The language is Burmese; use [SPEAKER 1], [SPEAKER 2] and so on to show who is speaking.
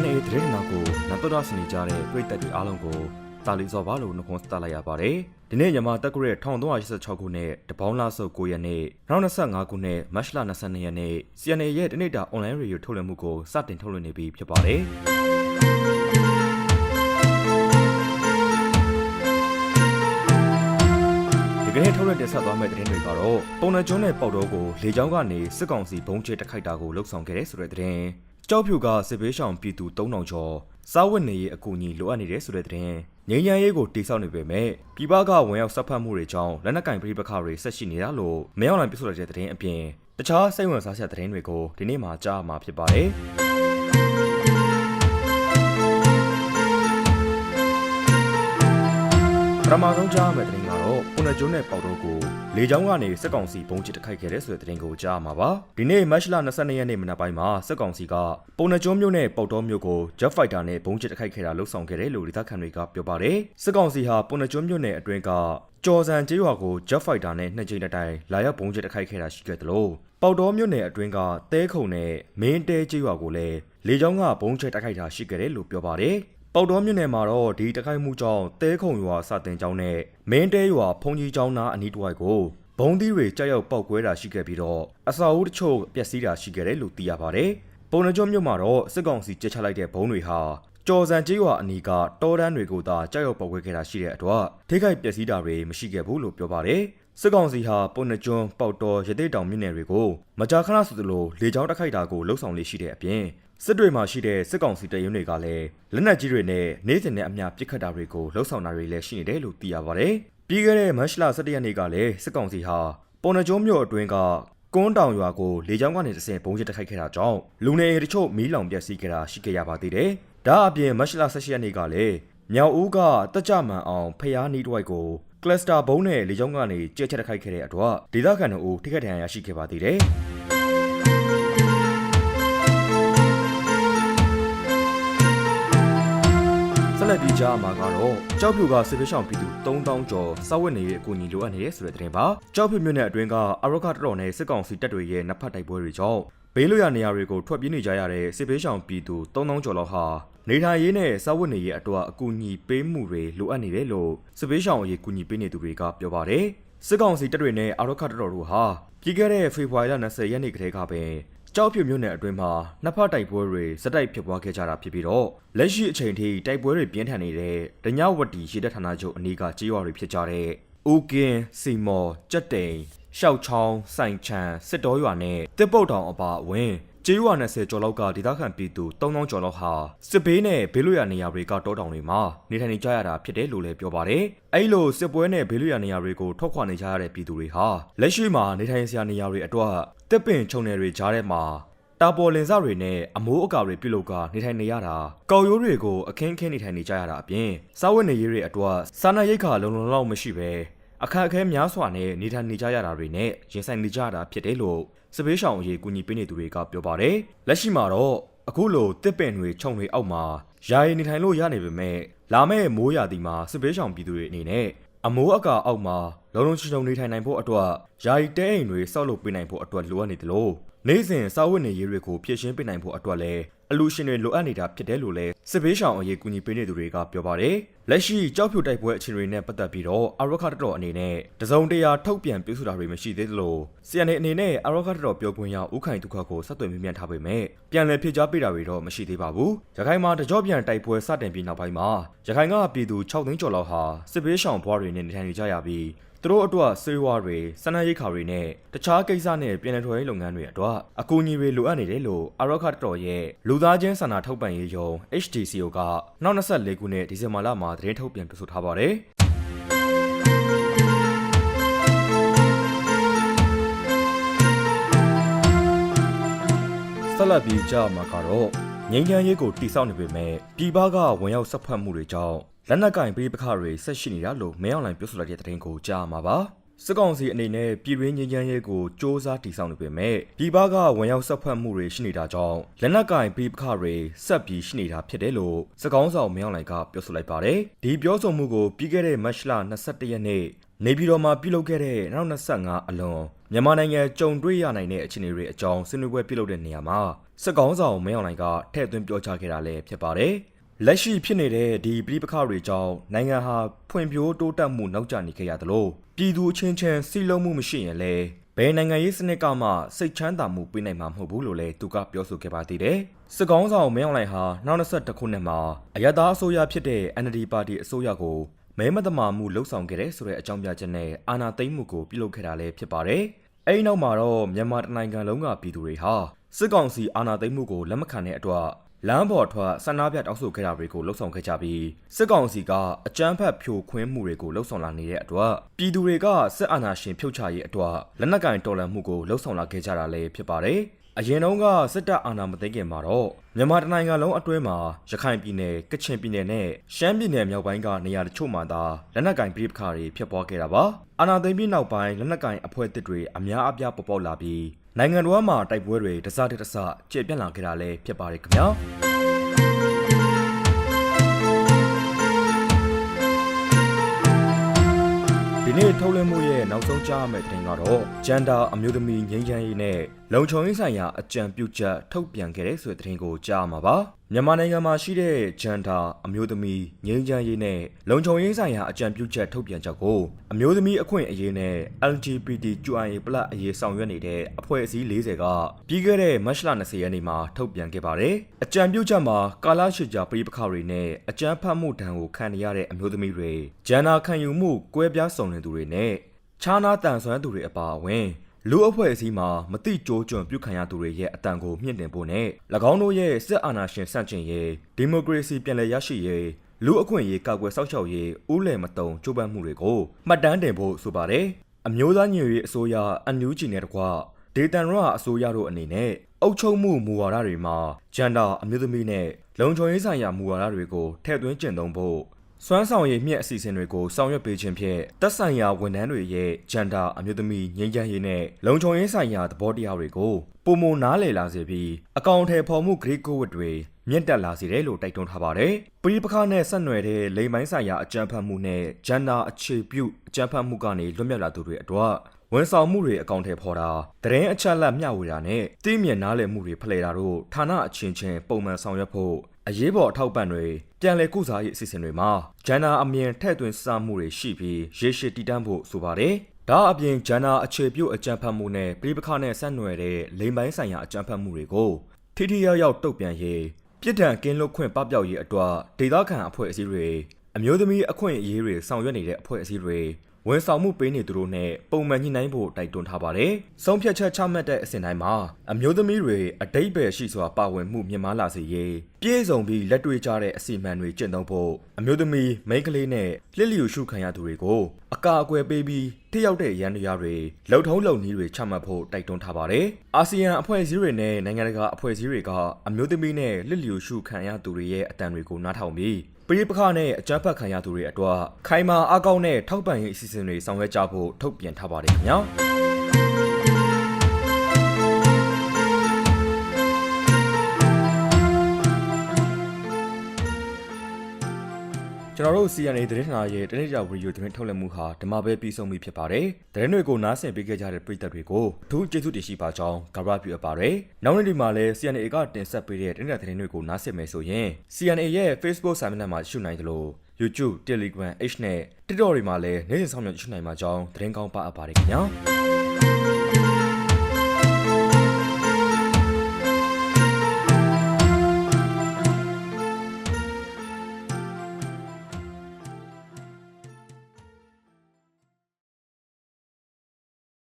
[SPEAKER 1] CNA သတင်းနာကိုနတ်တော်စနေကြတဲ့ပြည်သက်တွေအားလုံးကိုတာလီစောပါလို့နှုတ်ခွန်းဆက်လိုက်ရပါတယ်။ဒီနေ့မြန်မာတက်ကြရဲ့1386ခုနှစ်တပေါင်းလဆုပ်9ရက်နေ့2025ခုနှစ်မတ်လ22ရက်နေ့ CNA ရဲ့တနေ့တာ online radio ထုတ်လွှင့်မှုကိုစတင်ထုတ်လွှင့်နေပြီဖြစ်ပါတယ်။ဒီကနေ့ထုတ်လွှင့်တင်ဆက်သွားမယ့်သတင်းတွေကတော့ပုံနှကျွန်းနဲ့ပေါက်တော်ကိုလေကြောင်းကနေစစ်ကောင်စီဘုံကျဲတိုက်ခိုက်တာကိုလှုပ်ဆောင်ခဲ့တဲ့ဆိုတဲ့သတင်း ကြောက်ဖြူကစစ်ဘေးရှောင်ပြည်သူ3000ကျော်စားဝတ်နေရေးအကူအညီလိုအပ်နေတဲ့ဆိုတဲ့သတင်းငြိမ်းချမ်းရေးကိုတိစောက်နေပေမဲ့ပြည်ပကဝင်ရောက်ဆက်ဖက်မှုတွေကြောင့်လက်နက်ကင်ပြည်ပခါတွေဆက်ရှိနေတာလို့မယောင်လိုင်ပြဆိုတဲ့သတင်းအပြင်တခြားစိတ်ဝင်စားစရာသတင်းတွေကိုဒီနေ့မှကြားမှာဖြစ်ပါတယ်ပထမဆုံးကြားမယ့်သတင်းကတော့ပုဏ္ဏကျွန်းနဲ့ပေါတော်ကို လေကြောင်းကနေစစ်ကောင်စီဘုံကျစ်တိုက်ခိုက်ခဲ့တဲ့ဆိုတဲ့သတင်းကိုကြားမှာပါဒီနေ့မတ်လ22ရက်နေ့မနက်ပိုင်းမှာစစ်ကောင်စီကပုဏ္ဏကျွန်းမြို့နဲ့ပေါတော်မြို့ကို Jet Fighter နဲ့ဘုံကျစ်တိုက်ခိုက်ခဲ့တာလှုပ်ဆောင်ခဲ့တယ်လို့ဒေသခံတွေကပြောပါတယ်စစ်ကောင်စီဟာပုဏ္ဏကျွန်းမြို့နယ်အတွင်းကကြော်စံကျေးရွာကို Jet Fighter နဲ့နှစ်ကြိမ်တိုင်လာရောက်ဘုံကျစ်တိုက်ခိုက်ခဲ့တာရှိခဲ့တယ်လို့ပေါတော်မြို့နယ်အတွင်းကတဲခုံနဲ့မင်းတဲကျေးရွာကိုလည်းလေကြောင်းကဘုံကျစ်တိုက်ခိုက်တာရှိခဲ့တယ်လို့ပြောပါတယ် ပေါတော်မြို့နယ်မှာတော့ဒီတိုက်ခိုက်မှုကြောင့်တဲခုံရွာစတင်ကျောင်းနဲ့မင်းတဲရွာဖုန်ကြီးကျောင်းသားအနီးတစ်ဝိုက်ကိုဘုံသီးတွေကြောက်ရောက်ပောက်ကွဲတာရှိခဲ့ပြီးတော့အစာအုပ်တချို့ပျက်စီးတာရှိခဲ့တယ်လို့သိရပါတယ်။ပုံနှကျွန်းမြို့မှာတော့စစ်ကောင်စီကျစ်ချလိုက်တဲ့ဘုံတွေဟာကြော်စံကျေးရွာအနီးကတောတန်းတွေကိုသာကြောက်ရောက်ပောက်ကွဲခဲ့တာရှိတဲ့အတွက်ထိခိုက်ပျက်စီးတာတွေမရှိခဲ့ဘူးလို့ပြောပါတယ်။စစ်ကောင်စီဟာပုံနှကျွန်းပေါက်တော်ရသေးတောင်မြို့နယ်တွေကိုမကြာခဏဆိုသလိုလေကြောင်းတိုက်ခိုက်တာကိုလှုံ့ဆော်လေးရှိတဲ့အပြင် စစ်တွေမှာရှိတဲ့စစ်ကောင်စီတရင်တွေကလည်းလက်နက်ကြီးတွေနဲ့နေ့စဉ်နဲ့အမျှပစ်ခတ်တာတွေကိုလှုံ့ဆော်တာတွေလည်းရှိနေတယ်လို့သိရပါတယ်။ပြီးခဲ့တဲ့မတ်လ17ရက်နေ့ကလည်းစစ်ကောင်စီဟာပေါ်နှကျုံးမြို့အတွင်းကကွန်းတောင်ရွာကိုလေကြောင်းကနေတစ်ဆင့်ပုံကျတိုက်ခိုက်ခဲ့တာကြောင့်လူနေတချို့မီးလောင်ပျက်စီးခဲ့တာရှိခဲ့ရပါသေးတယ်။ဒါအပြင်မတ်လ18ရက်နေ့ကလည်းမြောက်ဦးကတက်ကြမှန်အောင်ဖျားနီးတစ်ဝိုက်ကိုကလစတာဘုံနဲ့လေကြောင်းကနေကြက်ချက်တိုက်ခိုက်ခဲ့တဲ့အတွက်ဒေသခံတို့ထိခိုက်ဒဏ်ရာရရှိခဲ့ပါသေးတယ်။ က်လက်ပြီးကြားမှာကတော့ကြောက်ဖြူကစစ်ပေးဆောင်ပြည်သူ3000ကျော်စောက်ဝတ်နေရေးအကူအညီလိုအပ်နေတဲ့ဆိုတဲ့သတင်းပါကြောက်ဖြူမြို့နယ်အတွင်းကအရခတတော်နဲ့စစ်ကောင်စီတပ်တွေရဲ့နှစ်ဖက်တိုက်ပွဲတွေကြောင့်ဘေးလွတ်ရာနေရာတွေကိုထွက်ပြေးနေကြရတဲ့စစ်ပေးဆောင်ပြည်သူ3000ကျော်လောက်ဟာနေထိုင်ရေးနဲ့စောက်ဝတ်နေရေးအတွက်အကူအညီပေးမှုတွေလိုအပ်နေတယ်လို့စစ်ပေးဆောင်အရေးကူညီပေးနေသူတွေကပြောပါတယ်စစ်ကောင်စီတပ်တွေနဲ့အရခတတော်တို့ဟာပြီးခဲ့တဲ့ဖေဖော်ဝါရီလ20ရက်နေ့ကတည်းကပင် ကြောက်ဖြူမြို့နယ်အတွင်းမှာနှစ်ဖက်တိုက်ပွဲတွေစတိုက်ဖြစ်ပွားခဲ့ကြတာဖြစ်ပြီးတော့လက်ရှိအချိန်ထိတိုက်ပွဲတွေပြင်းထန်နေတဲ့ဒညဝတီရေတပ်ဌာနချုပ်အနီးကကြေးရွာတွေဖြစ်ကြတဲ့ဦးကင်းစီမော်ကြက်တိန်ရှောက်ချောင်းစိုင်ချံစစ်တော်ရွာနဲ့တစ်ပုတ်တောင်အပါအဝင် ကျေးရွာ20ကျော်လောက်ကဒေသခံပြည်သူ3000ကျော်လောက်ဟာစစ်ဘေးနဲ့ဘေးလွတ်ရာနေရာတွေကတောတောင်တွေမှာနေထိုင်နေကြရတာဖြစ်တယ်လို့လည်းပြောပါတယ်။အဲ့လိုစစ်ပွဲနဲ့ဘေးလွတ်ရာနေရာတွေကိုထွက်ခွာနေကြရတဲ့ပြည်သူတွေဟာလက်ရှိမှာနေထိုင်စရာနေရာတွေအတွက်တစ်ပင်ခြုံနယ်တွေကြားထဲမှာတာပေါ်လင်စတွေနဲ့အမိုးအကာတွေပြုတ်လုကနေထိုင်နေရတာကောက်ရိုးတွေကိုအခင်းခင်းနေထိုင်နေကြရတာအပြင်စားဝတ်နေရေးတွေအတွက်စားနပ်ရိက္ခာလုံလုံလောက်မရှိပဲ အခက်အခဲများစွာနဲ့နေထိုင်နေကြရတာတွေနဲ့ရင်ဆိုင်နေကြရတာဖြစ်တယ်လို့စပေးရှောင်အရေးကူညီပေးနေသူတွေကပြောပါတယ်လက်ရှိမှာတော့အခုလိုတစ်ပင်တွေခြုံတွေအောက်မှာယာယီနေထိုင်လို့ရနေပေမဲ့လာမယ့်မိုးရာသီမှာစပေးရှောင်ပြည်သူတွေအနေနဲ့အမိုးအကာအောက်မှာ လုံလုံချုံချုံနေထိုင်နိုင်ဖို့အတွက်ယာယီတဲအိမ်တွေဆောက်လုပ်ပေးနိုင်ဖို့အတွက်လိုအပ်နေတယ်လို့နေ့စဉ်စာဝတ်နေရေးတွေကိုဖြည့်ရှင်းပေးနိုင်ဖို့အတွက်လည်းအလူရှင်တွေလိုအပ်နေတာဖြစ်တယ်လို့လည်းစစ်ဘေးရှောင်အရေးကူညီပေးနေသူတွေကပြောပါတယ်။လက်ရှိကြောက်ဖြူတိုက်ပွဲအခြေအနေနဲ့ပတ်သက်ပြီးတော့အရခတ်တော်အနေနဲ့တစုံတရာထုတ်ပြန်ပြောဆိုတာတွေမရှိသေးသလို CNA အနေနဲ့အရခတ်တော်ပြောခွင့်ရဦးခိုင်ဒုက္ခကိုဆက်သွယ်မြင်မြန်ထားပေမဲ့ပြန်လည်ဖြေကြားပေးတာတွေတော့မရှိသေးပါဘူး။ရခိုင်မှာတကြောပြန်တိုက်ပွဲစတင်ပြီးနောက်ပိုင်းမှာရခိုင်ကပြည်သူ6သိန်းကျော်လောက်ဟာစစ်ဘေးရှောင်ဘွားတွေနဲ့နေထိုင်နေကြရပြီးသူတို့အတွက်ဆေးဝါးတွေစနရိတ်ခါတွေနဲ့တခြားကိစ္စနဲ့ပြည်내ထွေးလုပ်ငန်းတွေအတွက်အကူအညီတွေလိုအပ်နေတယ်လို့အရခတ်တော်ရဲ့လူသားချင်းစာနာထောက်ပံ့ရေးယုံ HDCO ကနောက်24ခုနှစ်ဒီဇင်ဘာလမှာသတင်းထုတ်ပြန်ပြဆိုထားပါတယ်ဆက်လက်ပြီးကြားမှာကတော့ငိမ့်ချမ်းရေးကိုတိစောက်နေပေမဲ့ပြည်ပကဝင်ရောက်ဆက်ဖက်မှုတွေကြောင့် လက်နက်ကင်ပြည်ပခတွေဆက်ရှိနေတာလို့မဲအွန်လိုင်းပြောဆိုလိုက်တဲ့သတင်းကိုကြားမှာပါစစ်ကောင်စီအနေနဲ့ပြည်တွင်းငြိမ်းချမ်းရေးကိုစ조사တည်ဆောက်နေပေမဲ့ပြည်ပကဝန်ရောက်ဆက်ဖက်မှုတွေရှိနေတာကြောင့်လက်နက်ကင်ပြည်ပခတွေဆက်ပြီးရှိနေတာဖြစ်တယ်လို့စစ်ကောင်ဆောင်မြောင်းလိုင်ကပြောဆိုလိုက်ပါတယ်။ဒီပြောဆိုမှုကိုပြီးခဲ့တဲ့မတ်လ22ရက်နေ့နေပြည်တော်မှာပြုလုပ်ခဲ့တဲ့2025အလွန်မြန်မာနိုင်ငံကြုံတွေ့ရနိုင်တဲ့အခြေအနေတွေအကြောင်းဆွေးနွေးပွဲပြုလုပ်တဲ့နေရာမှာစစ်ကောင်ဆောင်မြောင်းလိုင်ကထည့်သွင်းပြောကြားခဲ့တာလည်းဖြစ်ပါတယ်။ လက်ရှိဖြစ်နေတဲ့ဒီပြည်ပခတွေကြောင့်နိုင်ငံဟာဖွံ့ဖြိုးတိုးတက်မှုနောက်ကျနေခဲ့ရသလိုပြည်သူအချင်းချင်းစီလုံးမှုမရှိရင်လည်းဘယ်နိုင်ငံရေးစနစ်ကမှစိတ်ချမ်းသာမှုပေးနိုင်မှာမဟုတ်ဘူးလို့လည်းသူကပြောဆိုခဲ့ပါသေးတယ်။စစ်ကောင်ဆောင်မင်းအောင်လှိုင်ဟာ2021ခုနှစ်မှာအရသာအစိုးရဖြစ်တဲ့ NLD ပါတီအစိုးရကိုမဲမတမာမှုလှုပ်ဆောင်ခဲ့တဲ့ဆိုတဲ့အကြောင်းပြချက်နဲ့အာဏာသိမ်းမှုကိုပြုလုပ်ခဲ့တာလည်းဖြစ်ပါတယ်။အဲဒီနောက်မှာတော့မြန်မာတိုင်းနိုင်ငံလုံးကပြည်သူတွေဟာစစ်ကောင်စီအာဏာသိမ်းမှုကိုလက်မခံတဲ့အတွက် လမ်းပေါ်ထွက်ဆန္ဒပြတောင်းဆိုခဲ့တာတွေကိုလှုပ်ဆောင်ခဲ့ကြပြီးစစ်ကောင်စီကအကြမ်းဖက်ဖြိုခွင်းမှုတွေကိုလှုပ်ဆောင်လာနေတဲ့အတွက်ပြည်သူတွေကစစ်အာဏာရှင်ဖြုတ်ချရေးအတွက်လက်နက်ကင်တော်လှန်မှုကိုလှုပ်ဆောင်လာခဲ့ကြတာလည်းဖြစ်ပါတယ်။အရင်တုန်းကစစ်တပ်အာဏာမသိမ်းခင်မှာတော့မြန်မာတိုင်းနိုင်ငံလုံးအတွင်းမှာရခိုင်ပြည်နယ်၊ကချင်ပြည်နယ်နဲ့ရှမ်းပြည်နယ်မြောက်ပိုင်းကနေရာတချို့မှာသာလက်နက်ကင်ပြည်ပခါတွေဖြစ်ပွားခဲ့တာပါ။အာဏာသိမ်းပြီးနောက်ပိုင်းလက်နက်ကင်အဖွဲ့အသစ်တွေအများအပြားပေါ်ပေါက်လာပြီး နိုင်ငံတော်မှာတိုက်ပွဲတွေတစတစ်တစကျေပြန့်လာခဲ့တာလည်းဖြစ်ပါတယ်ခင်ဗျာ။ဒီနေ့ထုတ်လွှင့်မှုရဲ့နောက်ဆုံးကြားရမယ့်သတင်းကတော့ဂျန်ဒါအမျိုးသမီးငင်းချမ်းရေးနဲ့ လုံခြုံရေးဆိုင်ရာအကြံပြုချက်ထုတ်ပြန်ခဲ့တဲ့ဆိုတဲ့သတင်းကိုကြားရမှာပါမြန်မာနိုင်ငံမှာရှိတဲ့ဂျန်ဒါအမျိုးသမီးငင်းချမ်းရေးနဲ့လုံခြုံရေးဆိုင်ရာအကြံပြုချက်ထုတ်ပြန်ချက်ကိုအမျိုးသမီးအခွင့်အရေးနဲ့ LGBTQIA+ အရေးဆောင်ရွက်နေတဲ့အဖွဲ့အစည်း40ကပြီးခဲ့တဲ့မတ်လ20ရက်နေ့မှာထုတ်ပြန်ခဲ့ပါတယ်အကြံပြုချက်မှာကာလရှည်ကြာပြည်ပခါတွေနဲ့အကြမ်းဖက်မှုဒဏ်ကိုခံရတဲ့အမျိုးသမီးတွေဂျန်ဒါခံယူမှုကွဲပြားစုံလင်သူတွေနဲ့ခြားနာတန်ဆွမ်းသူတွေအပါအဝင် လူအဖွဲ့အစည်းမှာမတိကြိုးကျွံပြုခံရသူတွေရဲ့အတန်ကိုမြင့်တင်ဖို့နဲ့၎င်းတို့ရဲ့စစ်အာဏာရှင်ဆန့်ကျင်ရေးဒီမိုကရေစီပြန်လည်ရရှိရေးလူအခွင့်အရေးကာကွယ်စောင့်ရှောက်ရေးဥလယ်မတုံကြိုးပမ်းမှုတွေကိုမှတ်တမ်းတင်ဖို့ဆိုပါတယ်အမျိုးသားညွေရေးအစိုးရအန်ယူဂျီနဲ့တကွဒေတန်ရအစိုးရတို့အနေနဲ့အုပ်ချုပ်မှုမူဝါဒတွေမှာဂျန်ဒါအမျိုးသမီးနဲ့လုံခြုံရေးဆိုင်ရာမူဝါဒတွေကိုထည့်သွင်းကျင့်သုံးဖို့ စွမ်းဆောင်ရည်မြင့်အစီအစဉ်တွေကိုဆောင်ရွက်ပေးခြင်းဖြင့်တက်ဆိုင်ရာဝန်ထမ်းတွေရဲ့ဂျန်ဒါအမျိုးသမီးငြိမ်းချမ်းရေးနဲ့လုံခြုံရေးဆိုင်ရာသဘောတရားတွေကိုပုံမနားလည်လာစေပြီးအကောင့်ထဲပေါ်မှုဂရိကိုဝတ်တွေမြင့်တက်လာစေတယ်လို့တိုက်တွန်းထားပါတယ်။ပြည်ပခါနဲ့ဆက်နွယ်တဲ့လိမ်မိုင်းဆိုင်ရာအကြမ်းဖက်မှုနဲ့ဂျန်ဒါအခြေပြုအကြမ်းဖက်မှုကနေလွတ်မြောက်လာသူတွေအတွက်ဝန်ဆောင်မှုတွေအကောင့်ထဲပေါ်တာတရင်အချက်လက်မျှဝေတာနဲ့သိမြင်နားလည်မှုတွေဖလှယ်တာတို့ဌာနအချင်းချင်းပုံမှန်ဆောင်ရွက်ဖို့ အရေးပေါ်အထောက်ပံ့တွေပြန်လည်ကုစားရေးအစီအစဉ်တွေမှာဂျန်နာအမြင်ထည့်သွင်းစားမှုတွေရှိပြီးရေရှည်တည်တံ့ဖို့ဆိုပါတယ်။ဒါအပြင်ဂျန်နာအခြေပြုအကြံဖတ်မှုနဲ့ပြည်ပခါနဲ့ဆက်နွယ်တဲ့လိမ်ပိုင်းဆိုင်ရာအကြံဖတ်မှုတွေကိုထိထိရောက်ရောက်တုတ်ပြန်ရေးပြစ်ဒဏ်ကင်းလွတ်ခွင့်ပပျောက်ရေးအတွက်ဒေသခံအဖွဲ့အစည်းတွေအမျိုးသမီးအခွင့်အရေးတွေဆောင်ရွက်နေတဲ့အဖွဲ့အစည်းတွေ ဝန်ဆောင်မှုပေးနေသူတို့နဲ့ပုံမှန်ညှိနှိုင်းဖို့တိုက်တွန်းထားပါတယ်။ဆုံးဖြတ်ချက်ချမှတ်တဲ့အစဉ်တိုင်းမှာအမျိုးသမီးတွေအတိတ်ပဲရှိစွာပါဝင်မှုမြင့်မားလာစေရေးပြည့်စုံပြီးလက်တွေ့ကျတဲ့အစီအမံတွေကျင့်သုံးဖို့အမျိုးသမီးမိန်းကလေးနဲ့လစ်လျူရှုခံရသူတွေကိုအကာအကွယ်ပေးပြီးထိရောက်တဲ့ရန်တရားတွေလှုပ်ထုံးလုံနည်းတွေချမှတ်ဖို့တိုက်တွန်းထားပါတယ်။အာဆီယံအဖွဲ့အစည်းတွေနဲ့နိုင်ငံတကာအဖွဲ့အစည်းတွေကအမျိုးသမီးနဲ့လစ်လျူရှုခံရသူတွေရဲ့အတန်တွေကိုနားထောင်ပြီး ပြည်ပခနဲ့အကြမ်းဖက်ခံရသူတွေအတွက်ခိုင်မာအကောင့်နဲ့ထောက်ပံ့ရေးအစီအစဉ်တွေဆောင်ရွက်ကြဖို့ထုတ်ပြန်ထားပါတယ်ခင်ဗျာ ကျွန်တော်တို့ CNA သတင်းဌာနရဲ့တနေ့တာဗီဒီယိုသတင်းထုတ်လွှင့်မှုဟာဒီမှာပဲပြီးဆုံးပြီဖြစ်ပါတယ်။သတင်းတွေကိုနားဆင်ပေးခဲ့ကြတဲ့ပရိသတ်တွေကိုအထူးကျေးဇူးတင်ရှိပါကြောင်းကမ္ဘာပြုအပ်ပါတယ်။နောက်နေ့ဒီမှာလည်း CNA ကတင်ဆက်ပေးတဲ့တနေ့တာသတင်းတွေကိုနားဆင်မယ်ဆိုရင် CNA ရဲ့ Facebook စာမျက်နှာမှာရှုနိုင်တယ်လို့ YouTube, Telegram, H နဲ့ TikTok တွေမှာလည်းနေ့စဉ်ဆောင်ရွက်ရှုနိုင်မှာကြောင်းသတင်းကောင်းပါအပ်ပါတယ်ခင်ဗျာ။